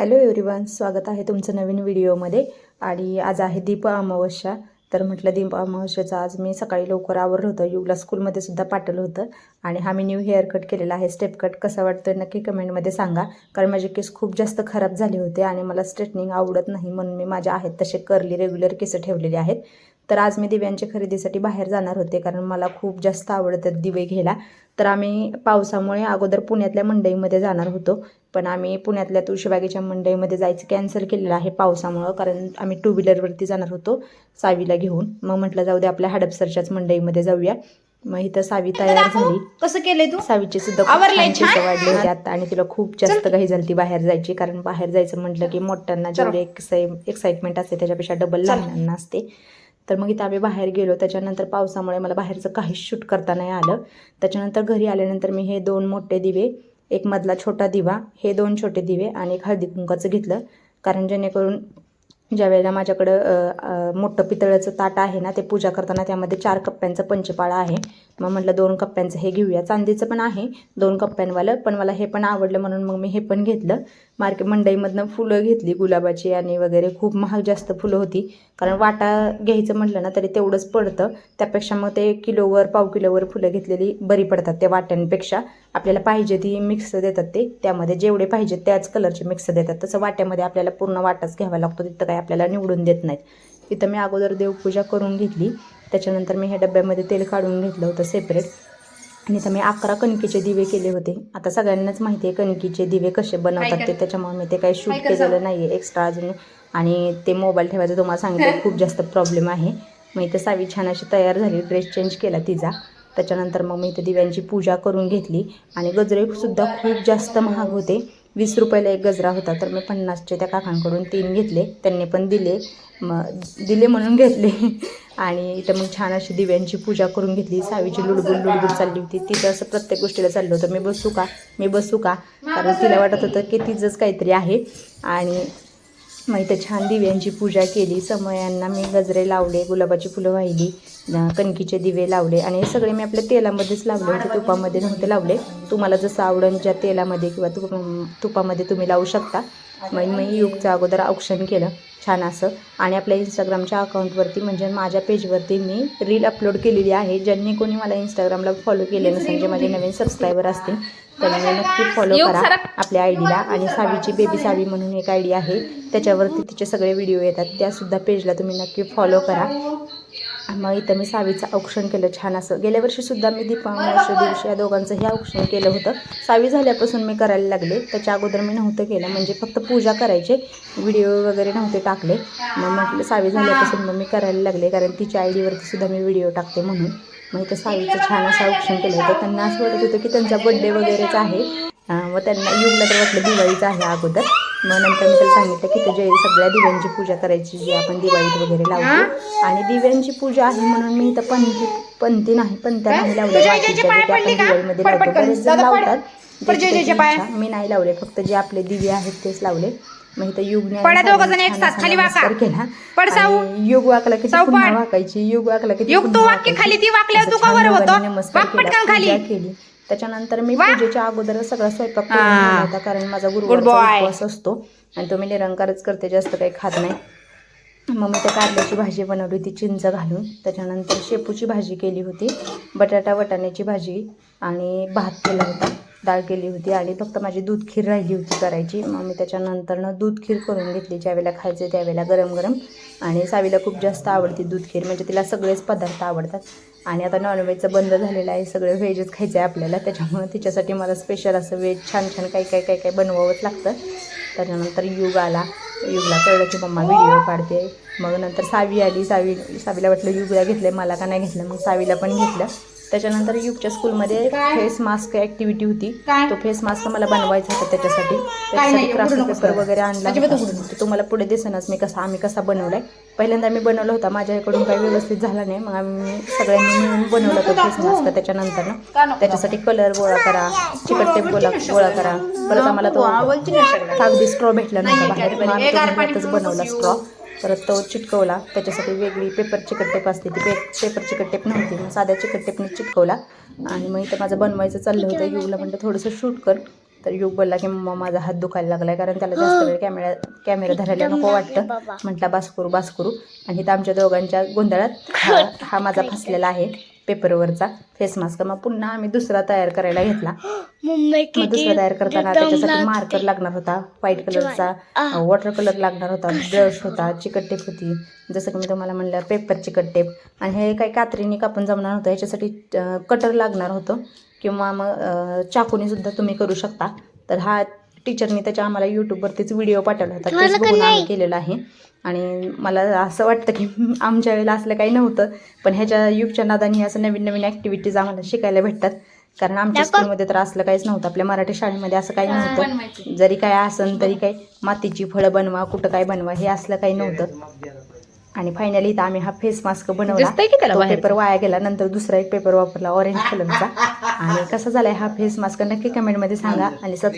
Hello everyone स्वागत आहे तुमचं नवीन व्हिडिओमध्ये. आणि आज आहे दीप अमावस्या. तर म्हटलं दीप अमावस्याचं आज मी सकाळी लवकर आवरलं होतं. युगला स्कूलमध्ये सुद्धा पाठवलं होतं. आणि हा मी न्यू हेअर कट केलेला आहे. स्टेप कट कसा वाटतं नक्की कमेंटमध्ये सांगा. कारण माझे केस खूप जास्त खराब झाले होते आणि मला स्ट्रेटनिंग आवडत नाही म्हणून मी माझ्या आहेत तसे करली रेग्युलर केस ठेवलेले आहेत. तर आज मी दिव्यांच्या खरेदीसाठी बाहेर जाणार होते कारण मला खूप जास्त आवडतात दिवे घ्यायला. तर आम्ही पावसामुळे अगोदर पुण्यातल्या मंडईमध्ये जाणार होतो पण आम्ही पुण्यातल्या तुळशीबागेच्या मंडईमध्ये जायचं कॅन्सल केलेलं आहे पावसामुळं कारण आम्ही टू व्हीलरवरती जाणार होतो सावीला घेऊन. मग म्हटलं जाऊ दे आपल्या हडपसरच्याच मंडईमध्ये जाऊया. मग इथं सावी तयार झाली. कसं केलंय तू? सावीचे सुद्धा वाढले होते आता आणि तिला खूप जास्त घाई झाली ती बाहेर जायची कारण बाहेर जायचं म्हटलं की मोठ्यांना जेवढे एक्साइटमेंट असते त्याच्यापेक्षा डबल लहानांना असते. तर मग इथं आम्ही बाहेर गेलो. त्याच्यानंतर पावसामुळे मला बाहेरचं काहीच शूट करता नाही आलं. त्याच्यानंतर घरी आल्यानंतर मी हे दोन मोठे दिवे एक मधला छोटा दिवा हे दोन छोटे दिवे आणि एक हळदी कुंकाचं घेतलं. कारण जेणेकरून ज्या वेळेला माझ्याकडं मोठं पितळाचं ताट आहे ना ते पूजा करताना त्यामध्ये चार कप्प्यांचं पंचपाळा आहे. मग म्हटलं दोन कप्प्यांचं हे घेऊया. चांदीचं पण आहे दोन कप्प्यांवालं पण मला हे पण आवडलं म्हणून मग मी हे पण घेतलं. मार्केट मंडईमधनं फुलं घेतली गुलाबाची आणि वगैरे खूप महाग जास्त फुलं होती. कारण वाटा घ्यायचं म्हटलं ना तरी तेवढंच पडतं. त्यापेक्षा मग ते किलोवर पाव किलोवर फुलं घेतलेली बरी पडतात त्या वाट्यांपेक्षा. आपल्याला पाहिजे ती मिक्स देतात ते. त्यामध्ये जेवढे पाहिजे त्याच कलरचे मिक्स देतात. तसं वाट्यामध्ये आपल्याला पूर्ण वाटाच घ्यावा लागतो तिथं काय आपल्याला निवडून देत नाहीत. तिथं मी अगोदर देवपूजा करून घेतली. त्याच्यानंतर मी ह्या डब्यामध्ये तेल काढून घेतलं होतं सेपरेट आणि इथं मी अकरा कणकीचे दिवे केले होते. आता सगळ्यांनाच माहिती आहे कणकीचे दिवे कसे बनवतात ते. त्याच्यामुळे मी ते काही शूट? केलेलं नाही आहे एक्स्ट्रा अजून. आणि ते मोबाईल ठेवायचं तुम्हाला सांगितलं खूप जास्त प्रॉब्लेम आहे. मग इथं सावी छान अशी तयार झाली ड्रेस चेंज केला तिचा. त्याच्यानंतर मग मी इथं दिव्यांची पूजा करून घेतली. आणि गजरेसुद्धा खूप जास्त महाग होते. वीस रुपयाला एक गजरा होता तर मी पन्नासचे त्या काकांकडून तीन घेतले. त्यांनी पण दिले. मग दिले म्हणून घेतले. आणि इथं मग छान अशी दिव्यांची पूजा करून घेतली. सावीची लुडबुड लुडबुड चालली होती. तिथं असं प्रत्येक गोष्टीला चाललं होतं. मी बसू का? मी बसू का? कारण तिला वाटत होतं की तिचंच काहीतरी आहे. आणि मग इथं छान दिव्यांची पूजा केली. समयांना मी गजरे लावले गुलाबाची फुलं वाहिली कणकीचे दिवे लावले आणि हे सगळे मी आपल्या तेलामध्येच लावले होते. तुपामध्ये नव्हते लावले. तुम्हाला जसं आवडेल ज्या तेलामध्ये किंवा तुप तुपामध्ये तुम्ही लावू शकता. मग मी युगचं अगोदर औक्षण केलं छान असं. आणि आपल्या इंस्टाग्रामच्या अकाउंटवरती म्हणजे माझ्या पेजवरती मी रील अपलोड केलेली आहे. ज्यांनी कोणी मला इंस्टाग्रामला फॉलो केले नसेल जे माझे नवीन सबस्क्रायबर असतील त्यांनी नक्की फॉलो करा. आपल्या आयडीला आणि सावीची बेबी सावी म्हणून एक आयडी आहे. त्याच्यावरती तिचे सगळे व्हिडिओ येतात. त्यासुद्धा पेजला तुम्ही नक्की फॉलो करा. मग इथं मी सावीचं औक्षण केलं छान असं. गेल्या वर्षीसुद्धा मी दीपावली दिवशी या दोघांचं हे औक्षण केलं होतं. सावी झाल्यापासून मी करायला लागले. त्याच्या अगोदर मी नव्हतं केलं. म्हणजे फक्त पूजा करायचे. व्हिडिओ वगैरे नव्हते टाकले. मग म्हटलं सावी झाल्यापासून मग मी करायला लागले. कारण तिच्या आय डीवरती सुद्धा मी व्हिडिओ टाकते म्हणून. मग इथं सावीचं छान असं औक्षण केलं होतं. त्यांना असं वाटत होतं की त्यांचा बड्डे वगैरेच आहे. मग त्यांना युगला तर वाटलं दिवाळीचं आहे अगोदर. मग नंतर मी त्याला सांगितलं की तुझे सगळ्या दिव्यांची पूजा करायची जी आपण दिवाळीत वगैरे लावतो आणि दिव्यांची पूजा आहे म्हणून मी इथं पंथी पंथी नाही पंत्या नाही लावल्या तुझ्या बाकीच्या जे आपण? दिवाळीमध्ये लावतो. बरेच जण. लावतात. मी नाही लावले फक्त जे आपले दिवे आहेत तेच लावले मग इथं. नमस्कार केला युग वाकला की पुन्हा. वाकायची युग वाकला की युग? नमस्कार केला, त्याच्यानंतर मी. पूजेच्या अगोदर सगळा स्वयंपाक करून होता कारण माझा. गुरुवारचा उपवास असतो आणि तो मी निरंकारच करते जास्त काही खात नाही. मग मी त्या कारल्याची भाजी बनवली होती चिंच घालून. त्याच्यानंतर शेपूची भाजी केली होती बटाटा वटाण्याची भाजी आणि भात केला होता डाळ केली होती आणि फक्त माझी दूध खीर राहिली होती करायची. मग मी त्याच्यानंतरनं दूध खीर करून घेतली ज्यावेळेला खायचे त्यावेळेला गरम गरम आणि सावीला खूप जास्त आवडते दूध खीर म्हणजे तिला सगळेच पदार्थ आवडतात. आणि आता नॉनव्हेजचं बंद झालेलं आहे. सगळं व्हेजच खायचं आहे आपल्याला. त्याच्यामुळं तिच्यासाठी मला स्पेशल असं व्हेज छान छान काही काही काही काही बनवावंच लागतं. त्याच्यानंतर युग आला. युगला कळलं की मम्मा व्हिडिओ काढते. मग नंतर सावी आली. सावी सावीला वाटलं युगला घेतलं मला का नाही घेतलं? मग सावीला पण घेतलं. त्याच्यानंतर युगच्या स्कूलमध्ये फेस मास्क ॲक्टिव्हिटी होती? तो फेस मास्क मला बनवायचा होता त्याच्यासाठी. Craft paper. वगैरे आणला तुम्हाला पुढे दिसेनच मी कसा आम्ही कसा बनवलाय. पहिल्यांदा मी बनवला होता. माझ्याकडून काही व्यवस्थित झाला नाही. मग आम्ही सगळ्यांनी मिळून बनवला तो फेस मास्क त्याच्यानंतर ना त्याच्यासाठी कलर गोळा करा चिकट टेप गोळा गोळा करा. परत आम्हाला तो. कागदी स्ट्रॉ भेटला नव्हता नाही, बाहेर. बनवला स्ट्रॉ परत तो चिटकवला. त्याच्यासाठी वेगळी पेपरची कट्टेप टेप असते ती पे पेपरची कट्टेप टेप नव्हती. मग साध्या चिकटटेपने चिटकवला. आणि मग इथं माझं बनवायचं चाललं होतं. युगला म्हणलं थोडंसं शूट कर. तर युग बोलला की मम्मा माझा हात दुखायला लागलाय. कारण त्याला जास्त वेळ कॅमेरा कॅमेरा धरायला नको वाटतं. म्हटला बास करू बास करू. आणि इथं आमच्या दोघांच्या गोंधळात हा माझा फसलेला आहे. पेपरवरचा फेस मास्क. मग पुन्हा आम्ही दुसरा तयार करायला घेतला. मग दुसरा तयार करताना त्याच्यासाठी मार्कर लागणार होता. व्हाईट कलरचा वॉटर कलर लागणार होता. ब्रश होता चिकट टेप होती. जसं की मी तुम्हाला म्हणलं पेपर चिकट टेप आणि हे काही कात्रीने कापून जमणार होतं याच्यासाठी कटर लागणार होतं. किंवा मग चाकूने सुद्धा तुम्ही करू शकता. तर हा टीचरनी त्याच्या आम्हाला यूट्यूबवरतीच व्हिडिओ पाठवला होता. तेच बघून आम्ही केलेला आहे. आणि मला असं वाटतं की आमच्या वेळेला असलं काही नव्हतं पण ह्याच्या युगच्या नादाने असं नवीन नवीन ॲक्टिव्हिटीज आम्हाला शिकायला भेटतात. कारण आमच्या स्कूलमध्ये तर असलं काहीच नव्हतं. आपल्या मराठी शाळेमध्ये असं काही नव्हतं. जरी काय असन तरी काही मातीची फळं बनवा कुठं काय बनवा हे असलं काही नव्हतं. आणि फायनली इथं आम्ही हा फेस मास्क बनवला. दिसतंय की त्याला तो बाहेर? पेपर वाया गेला. नंतर दुसरा एक पेपर वापरला ऑरेंज कलरचा आणि कसा झालाय हा फेस मास्क नक्की कमेंटमध्ये सांगा. आणि सब